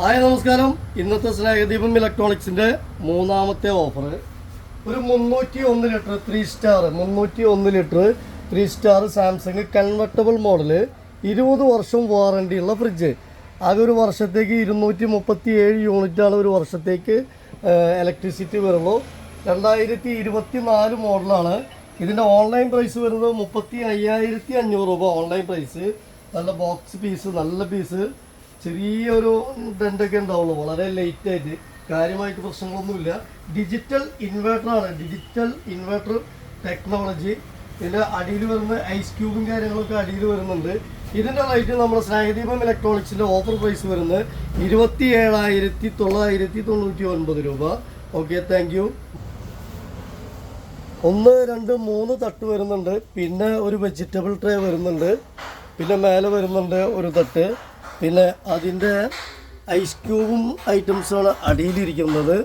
Hi നമസ്കാരം. ഇന്നത്തെ സ്നേഹദീപം ഇലക്ട്രോണിക്സിന്റെ മൂന്നാമത്തെ ഓഫർ. ഒരു മുന്നൂറ്റി ഒന്ന് ലിറ്റർ ത്രീ സ്റ്റാർ മുന്നൂറ്റി ഒന്ന് litre three star Samsung convertible model ഇരുപത് വർഷം വാറണ്ടി ഉള്ള ഫ്രിഡ്ജ് ആകെ ഒരു വർഷത്തേക്ക് ഇരുന്നൂറ്റി മുപ്പത്തി ഏഴ് യൂണിറ്റാണ് ഒരു വർഷത്തേക്ക് ഇലക്ട്രിസിറ്റി വരുള്ളൂ. രണ്ടായിരത്തി ഇരുപത്തി നാല് മോഡലാണ് ഇതിന്റെ ഓൺലൈൻ പ്രൈസ് വരുന്നത് മുപ്പത്തി അയ്യായിരത്തി അഞ്ഞൂറ് രൂപ. ഓൺലൈൻ പ്രൈസ് നല്ല ബോക്സ് പീസ് നല്ല പീസ് ചെറിയൊരു ഇതൊക്കെ ഉണ്ടാവുള്ളൂ. വളരെ ലേറ്റ് ആയിട്ട്. കാര്യമായിട്ട് പ്രശ്നങ്ങളൊന്നുമില്ല. ഡിജിറ്റൽ ഇൻവേർട്ടറാണ് ഡിജിറ്റൽ ഇൻവേർട്ടർ ടെക്നോളജി ഇതിന്റെ അടിയിൽ വരുന്ന ഐസ് ക്യൂബും കാര്യങ്ങളൊക്കെ അടിയിൽ വരുന്നുണ്ട്. ഇതിന്റെ റേറ്റ് നമ്മുടെ സ്നേഹദീപം ഇലക്ട്രോണിക്സിന്റെ ഓഫർ പ്രൈസ് വരുന്നത് ഇരുപത്തി ഏഴായിരത്തി തൊള്ളായിരത്തി തൊണ്ണൂറ്റി ഒൻപത് രൂപ. ഓക്കെ താങ്ക് യു ഒന്ന് രണ്ട് മൂന്ന് തട്ട് വരുന്നുണ്ട്. പിന്നെ ഒരു വെജിറ്റബിൾ ട്രേ വരുന്നുണ്ട്. പിന്നെ മേലെ വരുന്നുണ്ട് ഒരു തട്ട്. പിന്നെ അതിന്റെ ഐസ് ക്യൂബും ഐറ്റംസാണ് അടിയിലിരിക്കുന്നത്.